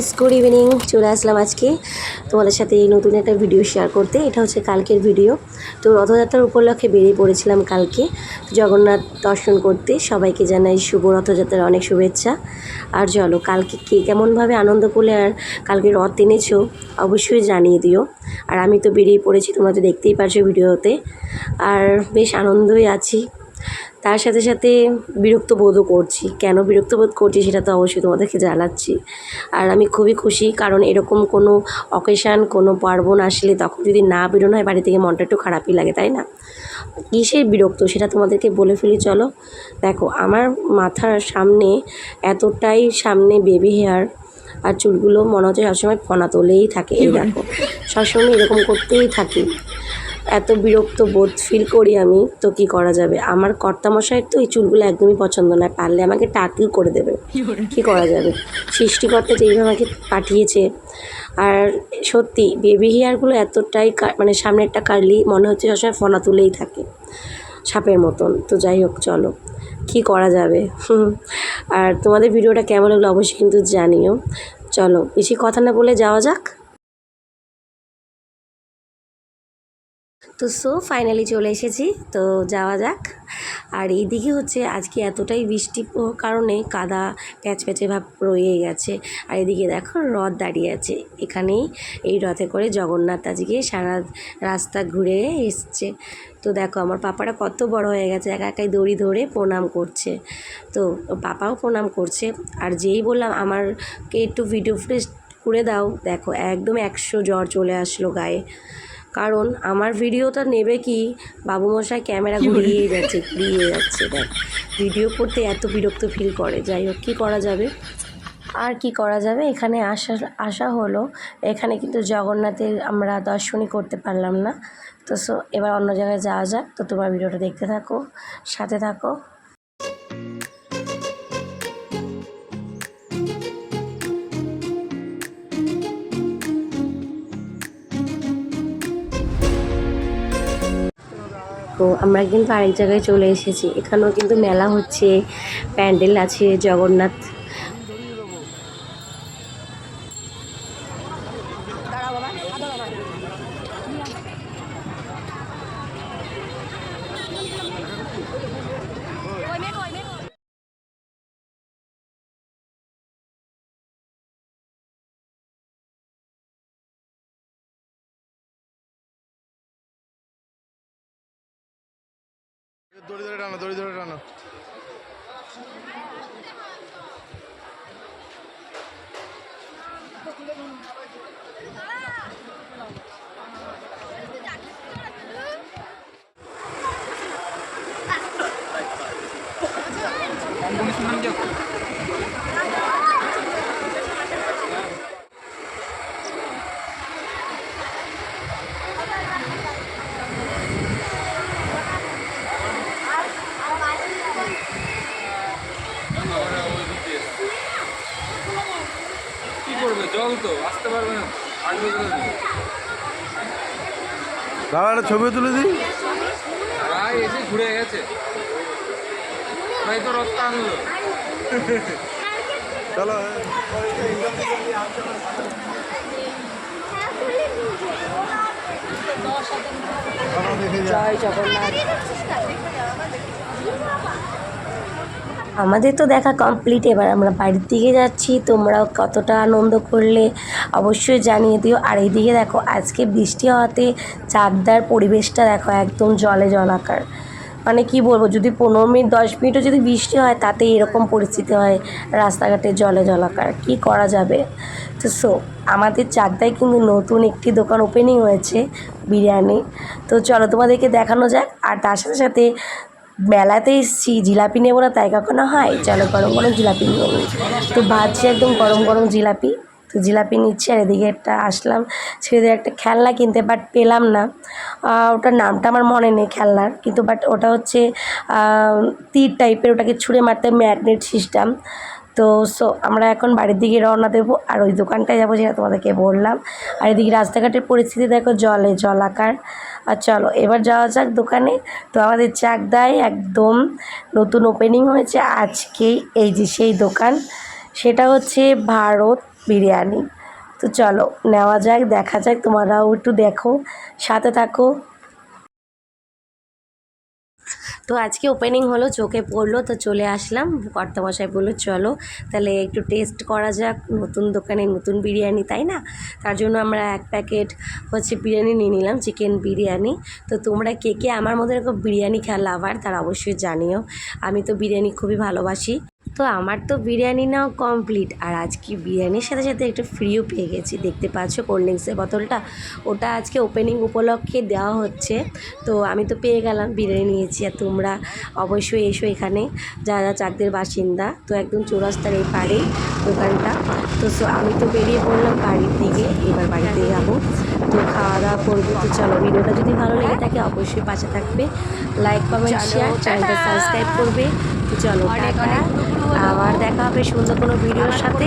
Guys good evening চলে আসলাম আজকে তোমাদের সাথে এই নতুন একটা ভিডিও শেয়ার করতে। এটা হচ্ছে কালকের ভিডিও তো রথযাত্রার উপলক্ষে বেরিয়ে পড়েছিলাম কালকে। জগন্নাথ দর্শন করতে সবাইকে জানাই শুভ রথযাত্রার অনেক শুভেচ্ছা। আর চলো, কালকে কে কেমনভাবে আনন্দ করলে আর কালকে রথ এনেছো অবশ্যই জানিয়ে দিও। আর আমি তো বেরিয়ে পড়েছি, তোমরা তো দেখতেই পারছ ভিডিওতে আর বেশ আনন্দই আছি। তার সাথে সাথে বিরক্ত বোধও করছি। কেন বিরক্ত বোধ করছি সেটা তো অবশ্যই তোমাদেরকে জানাচ্ছি। আর আমি খুবই খুশি, কারণ এরকম কোনো অকেশান কোনো পার্বণ আসলে তখন যদি না বেরোনো হয়, বাড়ি থেকে মনটা একটু খারাপই লাগে, তাই না? কিসের বিরক্ত সেটা তোমাদেরকে বলে ফেলি, চলো। দেখো, আমার মাথার সামনে এতটাই সামনে বেবি হেয়ার আর চুলগুলো মনে হচ্ছে সবসময় ফনা তোলেই থাকে। এই দেখো, সবসময় এরকম করতেই থাকি। এত বিরক্ত বোধ ফিল করি আমি, তো কি করা যাবে? আমার কর্তামশাইয়ের তো এই চুলগুলো একদমই পছন্দ নয় পারলে আমাকে টাকিও করে দেবে। কি করা যাবে? সৃষ্টিকর্তা যেইভাবে আমাকে পাঠিয়েছে, আর সত্যি বেবি হেয়ারগুলো এতটাই মানে সামনেরটা কাটলি মনে হচ্ছে সবসময় ফনা তুলেই থাকে, সাপের মতন। তো যাই হোক, চলো, কি করা যাবে। আর তোমাদের ভিডিওটা কেমন লাগল অবশ্যই কিন্তু জানিও। চলো, বেশি কথা না বলে যাওয়া যাক। তো সো ফাইনালি চলে এসেছি। তো যাওয়া যাক। আর এইদিকে হচ্ছে আজকে এতটাই বৃষ্টি কারণে কাদা প্যাচ প্যাচে ভাব রয়ে গেছে। আর এদিকে দেখো রথ দাঁড়িয়ে আছে। এখানেই এই রথে করে জগন্নাথ আজকে সারা রাস্তা ঘুরে এসছে। তো দেখো আমার পাপাটা কত বড় হয়ে গেছে। একা একাই দড়ি ধরে প্রণাম করছে। তো পাপাও প্রণাম করছে। আর যেই বললাম আমারকে একটু ভিডিও ফুটেজ করে দাও। দেখো একদম একশো জ্বর চলে আসলো গায়ে। কারণ আমার ভিডিওটা নেবে কি? বাবুমশাই ক্যামেরা ঘুরিয়ে যাচ্ছে ঘুরিয়ে যাচ্ছে দেখ। ভিডিও করতে এত বিরক্ত ফিল করে। যাই হোক কী করা যাবে? আর কি করা যাবে? এখানে আসা আসা হলো এখানে কিন্তু জগন্নাথের আমরা দর্শনই করতে পারলাম না। তো সো এবার অন্য জায়গায় যাওয়া যাক। তো তোমার ভিডিওটা দেখতে থাকো সাথে থাকো। তো আমরা কিন্তু আরেক জায়গায় চলে এসেছি। এখানেও কিন্তু মেলা হচ্ছে প্যান্ডেল আছে জগন্নাথ দড়ি ধরে টানো দড়ি ধরে টানো। কি দাদা একটা ছবি তুলে দিই। রায় এসে ঘুরে গেছে। তো আনলো। চলো জয় জগন্নাথ। আমাদের তো দেখা কমপ্লিট এবার আমরা বাড়ির দিকে যাচ্ছি, তোমরাও কতটা আনন্দ করলে অবশ্যই জানিয়ে দিও। আর এইদিকে দেখো, আজকে বৃষ্টি হওয়াতে চারদার পরিবেশটা দেখো একদম জলে জলাকার। মানে কি বলব, যদি পনেরো মিনিট, দশ মিনিটও যদি বৃষ্টি হয় তাতে এরকম পরিস্থিতি হয়, রাস্তাঘাটে জলে জলাকার। কি করা যাবে? তো সো, আমাদের চাকদায় কিন্তু নতুন একটি দোকান ওপেনিং হয়েছে, বিরিয়ানি। তো চলো তোমাদেরকে দেখানো যাক, আর তার সাথে সাথে মেলাতে এসছি, জিলাপি নেব না তাই কখনো হয়? চলো গরম গরম জিলাপি নিয়ে নিই। তো ভাজছি একদম গরম গরম জিলাপি। তো জিলাপি নিচ্ছি আর এদিকে একটা আসলাম। ছেলেদের একটা খেলনা কিনতে বাট পেলাম না। ওটার নামটা আমার মনে নেই খেলনার, কিন্তু বাট ওটা হচ্ছে তীর টাইপের ওটাকে ছুঁড়ে মারতে ম্যাগনেট সিস্টেম তো সো আমরা এখন বাড়ির দিকে রওনা দেবো, আর ওই দোকানটায় যাব যেটা তোমাদেরকে বললাম। আর এদিকে রাস্তাঘাটের পরিস্থিতি দেখো, জলে জলাকার। আর চলো, এবার যাওয়া যাক দোকানে। তো আমাদের চাকদায় একদম নতুন ওপেনিং হয়েছে আজকেই, এই যে সেই দোকান। সেটা হচ্ছে ভারত বিরিয়ানি। তো চলো, নেওয়া যাক, দেখা যাক, তোমরাও একটু দেখো, সাথে থাকো। তো আজকে ওপেনিং হলো, চোখে পড়ল, তো চলে আসলাম। কর্তামশাই বলল, চলো, তাহলে একটু টেস্ট করা যাক, নতুন দোকানে নতুন বিরিয়ানি, তাই না? তার জন্য আমরা এক প্যাকেট হচ্ছে বিরিয়ানি নিয়ে নিলাম চিকেন বিরিয়ানি। তো তোমরা কে কে আমার মধ্যে এরকম বিরিয়ানি খেয়াল লাভার তারা অবশ্যই জানিও। আমি তো বিরিয়ানি খুবই ভালোবাসি। তো আমার তো বিরিয়ানি নাও কমপ্লিট আর আজকে বিরিয়ানির সাথে সাথে একটু ফ্রিও পেয়ে গেছি। দেখতে পাচ্ছ কোল্ড ড্রিঙ্কসের বোতলটা? ওটা আজকে ওপেনিং উপলক্ষে দেওয়া হচ্ছে। তো আমি তো পেয়ে গেলাম বিরিয়ানি নিয়েছি। আর তোমরা অবশ্যই এসো এখানে। যারা চাকদের বাসিন্দা। তো একদম চৌরাস্তার এই পাড়ে দোকানটা। তো সো আমি তো বেরিয়ে পড়লাম বাড়ির দিকে। এবার বাড়িতে যাব। তো খাওয়া দাওয়া করব। তো চলো ভিডিওটা যদি ভালো লেগে থাকে অবশ্যই পাশে থাকবে। লাইক কমেন্ট শেয়ার চ্যানেলটা সাবস্ক্রাইব করবে। তো চলো আবার দেখা হবে সুন্দর কোনো ভিডিওর সাথে।